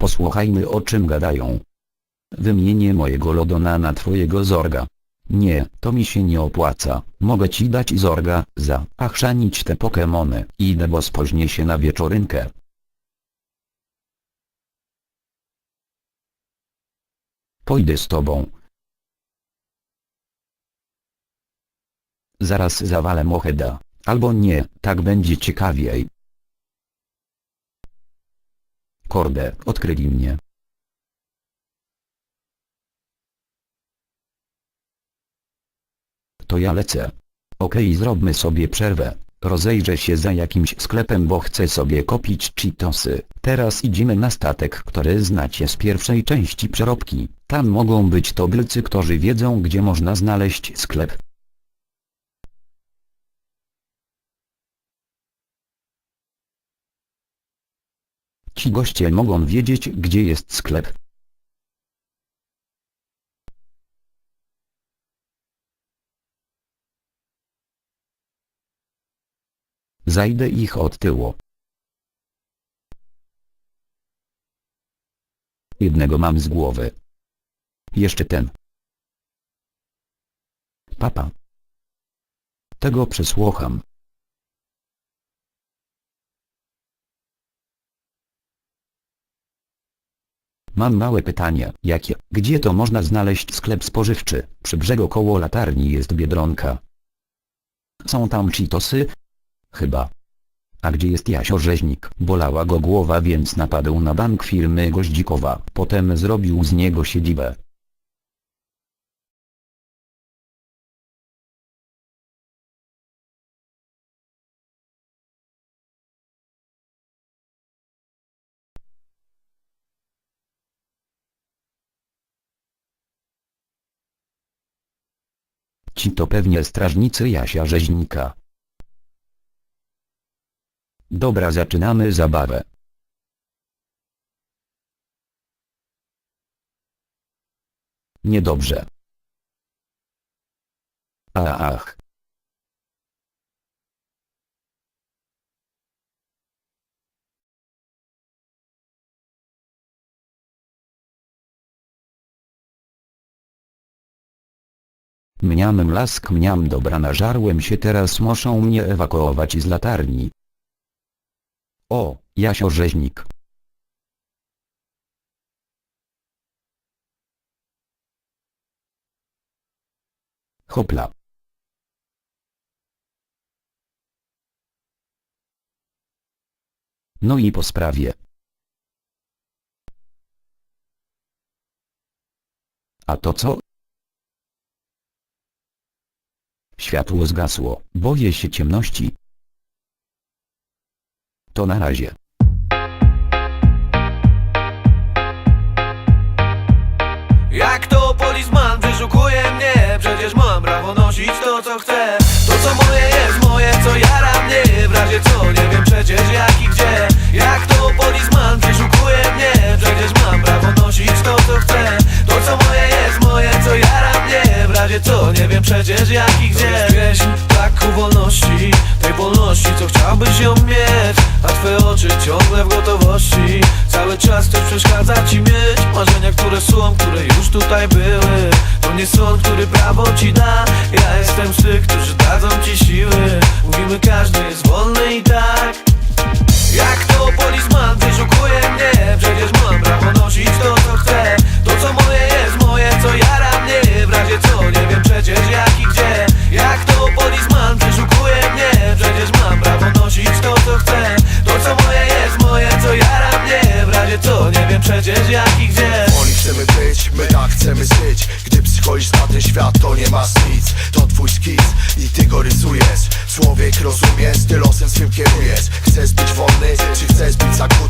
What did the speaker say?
Posłuchajmy o czym gadają. Wymienię mojego lodona na twojego zorga. Nie, to mi się nie opłaca. Mogę ci dać zorga, za, a chrzanić te pokemony. Idę bo spóźnię się na wieczorynkę. Pójdę z tobą. Zaraz zawalę Moheda. Albo nie, tak będzie ciekawiej. Korde, odkryli mnie. To ja lecę. Okej, zróbmy sobie przerwę. Rozejrzę się za jakimś sklepem, bo chcę sobie kupić Cheetosy. Teraz idziemy na statek, który znacie z pierwszej części przeróbki. Tam mogą być tobylcy, którzy wiedzą, gdzie można znaleźć sklep. Ci goście mogą wiedzieć, gdzie jest sklep. Zajdę ich od tyłu. Jednego mam z głowy. Jeszcze ten. Papa. Tego przesłucham. Mam małe pytanie. Jakie? Gdzie to można znaleźć sklep spożywczy? Przy brzegu koło latarni jest Biedronka. Są tam Cheetosy? Chyba. A gdzie jest Jasio Rzeźnik? Bolała go głowa więc napadł na bank firmy Goździkowa. Potem zrobił z niego siedzibę. Ci to pewnie strażnicy Jasia Rzeźnika. Dobra zaczynamy zabawę. Niedobrze. Ach. Mniam mlask mniam dobra nażarłem się teraz muszą mnie ewakuować z latarni. O, Jasio Rzeźnik. Hopla. No i po sprawie. A to co? Światło zgasło, boję się ciemności. To na razie. Jak to polizman wyszukuje mnie? Przecież mam prawo nosić to co chcę. To co moje jest moje, co jara mnie W razie co nie wiem przecież jak i gdzie. Jak to polizman wyszukuje mnie? Przecież mam prawo nosić to co chcę. To co moje jest moje, co jara mnie W razie co nie wiem przecież jak chciałbyś ją mieć? A twoje oczy ciągle w gotowości. Cały czas ktoś przeszkadza ci mieć? Marzenia, które są, które już tutaj były. To nie sąd, który prawo ci da żyć. Gdy przychodzisz na ten świat, to nie masz nic. To twój skiz i ty go rysujesz. Człowiek rozumiesz, ty losem swym kierujesz. Chcesz być wolny, czy chcesz być zakuty